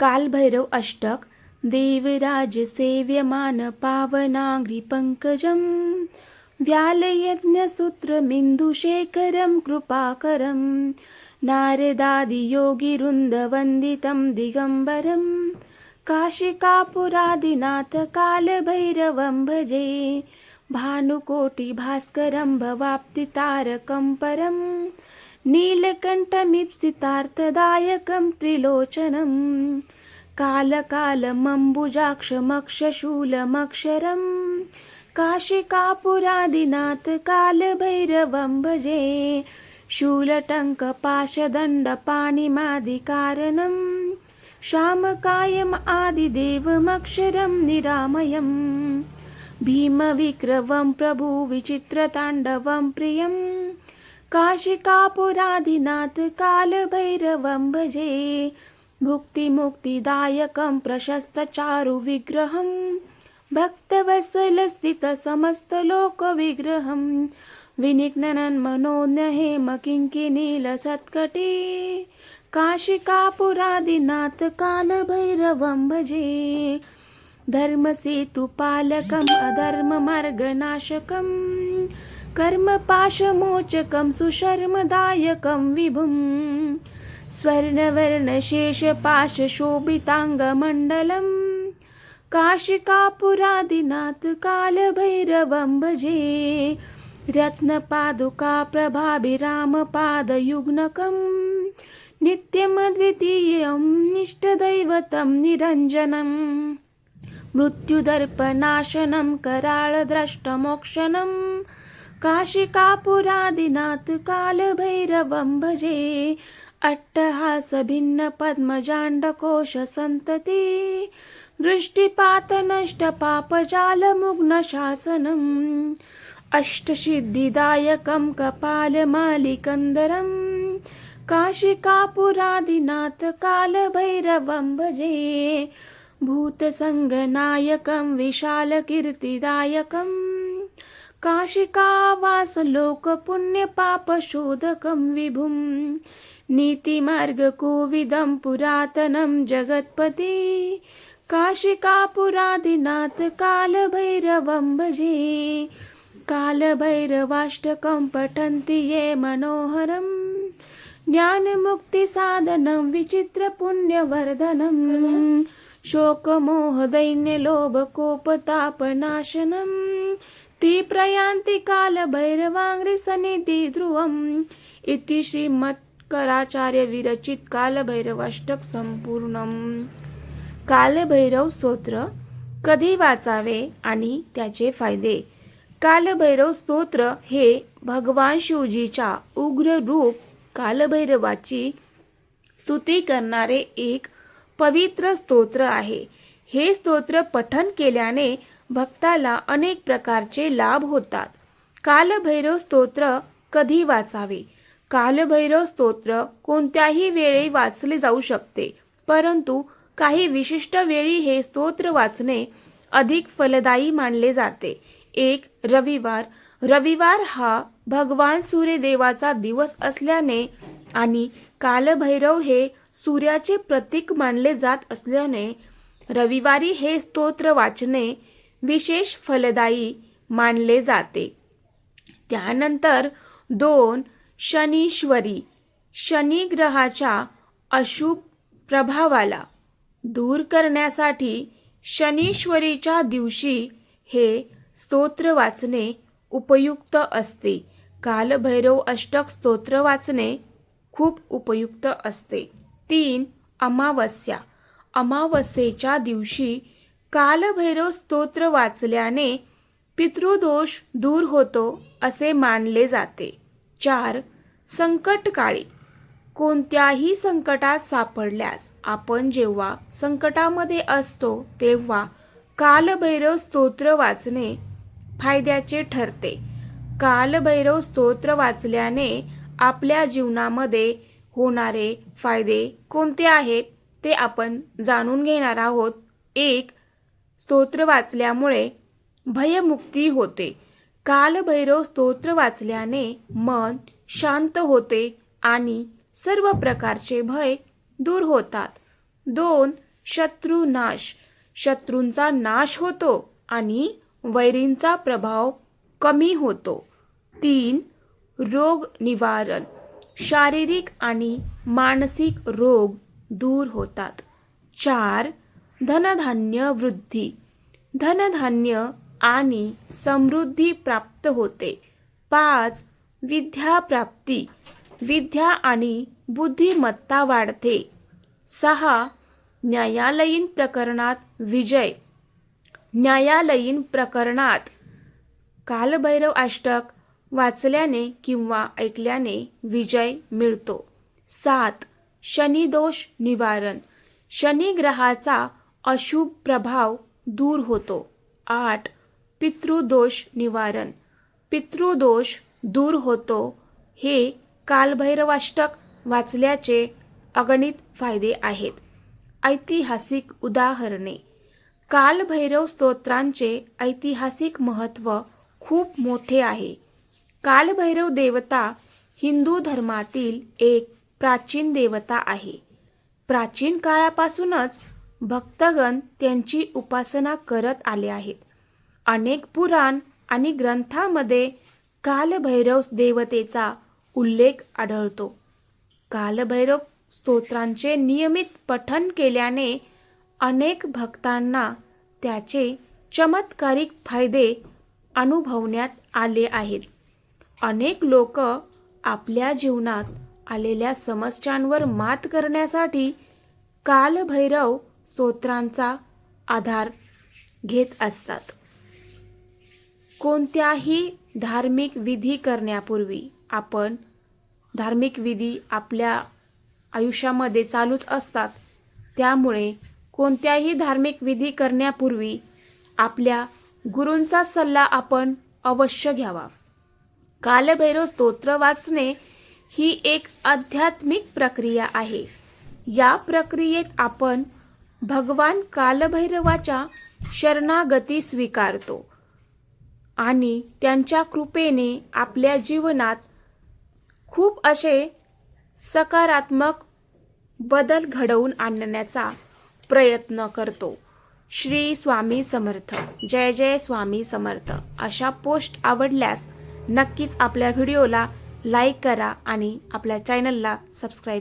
कालभैरव अष्टक देवराज सेव्यमान पावनाङ्घ्रि पङ्कजं व्यालयज्ञसूत्रमिन्दुशेखरं कृपाकरं नारदादियोगिरुन्दवन्दितं दिगम्बरं काशिकापुरादिनाथकालभैरवं भजे भानुकोटिभास्करं भवाप्तितारकं परम् नीलकण्ठमीप्सितार्थदायकं त्रिलोचनं कालकालमम्बुजाक्षमक्षशूलमक्षरं काशिकापुरादिनाथ कालभैरवं भजे शूलटङ्कपाशदण्डपाणिमादिकारणं श्यामकायम् आदिदेवमक्षरं निरामयम् भीमविक्रवं प्रभुविचित्रताण्डवं प्रियम्। प्रियं काशिकापुरादिनाथ कालभैरवं भजे भुक्तिमुक्तिदायकं प्रशस्तचारुविग्रहं भक्तवत्सलस्थितसमस्तलोकविग्रहं विनिघ्नन्मनोन्यहेमकिङ्किनीलसत्कटे काशिकापुरादिनाथ कालभैरवं भजे धर्मसेतुपालकम् अधर्ममार्गनाशकम् कर्मपाशमोचकं सुशर्मदायकं विभुं। स्वर्णवर्णशेषपाशशोभिताङ्गमण्डलं काशिकापुरादिनाथ कालभैरवं भजे। रत्नपादुकाप्रभाभिरामपादयुग्नकं नित्यमद्वितीयं निष्ठदैवतं निरञ्जनम्। मृत्युदर्पनाशनं कराळद्रष्टमोक्षणम्। काशिकापुरादिनाथ कालभैरवं भजे अट्टहासभिन्नपद्मजाण्डकोशसन्तते। दृष्टिपातनष्टपापजालमुग्नशासनम् अष्टसिद्धिदायकं कपालमालिकन्दरं काशिकापुरादिनाथ कालभैरवं भजे भूतसङ्गनायकं विशालकीर्तिदायकं काशिकावासलोकपुण्यपापशोधकं विभुं। नीतिमार्गकोविदं पुरातनं जगत्पते। काशिकापुरादिनाथ कालभैरवं भजे। कालभैरवाष्टकं पठन्ति ये मनोहरम् ज्ञानमुक्तिसाधनं विचित्रपुण्यवर्धनम् शोकमोहदैन्यलोभकोपतापनाशनं ती प्रयान्ति सनिधि ध्रुवम्. इति श्रीमत्कराचार्यविरचित कालभैरवाष्टक संपूर्णम. कालभैरव स्तोत्र कधी वाचावे आणि त्याचे फायदे? कालभैरव स्तोत्र हे भगवान शिवजीच्या उग्र रूप कालभैरवाची स्तुती करणारे एक पवित्र स्तोत्र आहे. हे स्तोत्र पठन केल्याने भक्ताला अनेक प्रकारचे लाभ होतात. कालभैरव स्तोत्र कधी वाचावे? कालभैरव स्तोत्र कोणत्याही वेळी वाचले जाऊ शकते परंतु काही विशिष्ट वेळी हे स्तोत्र वाचणे अधिक फलदायी मानले जाते. एक रविवार. रविवार हा भगवान सूर्यदेवाचा दिवस असल्याने आणि कालभैरव हे सूर्याचे प्रतीक मानले जात असल्याने रविवारी हे स्तोत्र वाचणे विशेष फलदायी मानले जाते. त्यानंतर दोन शनीश्वरी शनी ग्रहाच्या अशुभ प्रभावाला दूर करण्यासाठी शनीश्वरीच्या दिवशी हे स्तोत्र वाचणे उपयुक्त असते. कालभैरव अष्टक स्तोत्र वाचणे खूप उपयुक्त असते. तीन अमावस्या अमावस्येच्या दिवशी कालभैरव स्तोत्र वाचल्याने पितृदोष दूर होतो असे मानले जाते. चार संकटकाळी. कोणत्याही संकटात सापडल्यास आपण जेव्हा संकटामध्ये असतो तेव्हा कालभैरव स्तोत्र वाचणे फायद्याचे ठरते. कालभैरव स्तोत्र वाचल्याने आपल्या जीवनामध्ये होणारे फायदे कोणते आहेत ते आपण जाणून घेणार आहोत. एक स्तोत्र वाचल्यामुळे भयमुक्ती होते. कालभैरव स्तोत्र वाचल्याने मन शांत होते आणि सर्व प्रकारचे भय दूर होतात. दोन शत्रुनाश शत्रूंचा नाश होतो आणि वैरींचा प्रभाव कमी होतो. तीन रोग निवारण. शारीरिक आणि मानसिक रोग दूर होतात. चार धनधान्य वृद्धी. धनधान्य आणि समृद्धी प्राप्त होते. पाच विद्याप्राप्ती. विद्या आणि बुद्धिमत्ता वाढते. सहा न्यायालयीन प्रकरणात विजय. न्यायालयीन प्रकरणात. कालभैरव अष्टक वाचल्याने किंवा ऐकल्याने विजय मिळतो. सात शनिदोष निवारण. शनिग्रहाचा अशुभ प्रभाव दूर होतो. आठ पितृदोष निवारण. पितृदोष दूर होतो हे कालभैरवाष्टक वाचल्याचे अगणित फायदे आहेत. ऐतिहासिक उदाहरणे. कालभैरव स्तोत्रांचे ऐतिहासिक महत्त्व खूप मोठे आहे. कालभैरव देवता हिंदू धर्मातील एक प्राचीन देवता आहे. प्राचीन काळापासूनच भक्तगण त्यांची उपासना करत आले आहेत. अनेक पुराण आणि ग्रंथामध्ये कालभैरव देवतेचा उल्लेख आढळतो. कालभैरव स्तोत्रांचे नियमित पठण केल्याने अनेक भक्तांना त्याचे चमत्कारिक फायदे अनुभवण्यात आले आहेत. अनेक लोक आपल्या जीवनात आलेल्या समस्यांवर मात करण्यासाठी कालभैरव स्तोत्रांचा आधार घेत असतात. कोणत्याही धार्मिक विधी करण्यापूर्वी आपण धार्मिक विधी आपल्या आयुष्यामध्ये चालूच असतात. त्यामुळे कोणत्याही धार्मिक विधी करण्यापूर्वी आपल्या गुरूंचा सल्ला आपण अवश्य घ्यावा. कालभैरव स्तोत्र वाचणे ही एक आध्यात्मिक प्रक्रिया आहे. या प्रक्रियेत आपण भगवान कालभैरवाच्या शरणागती स्वीकारतो आणि त्यांच्या कृपेने आपल्या जीवनात खूप असे सकारात्मक बदल घडवून आणण्याचा प्रयत्न करतो. श्री स्वामी समर्थ. जय जय स्वामी समर्थ. अशा पोस्ट आवडल्यास नक्कीच आपल्या व्हिडिओला लाईक करा आणि आपल्या चॅनलला सबस्क्राईब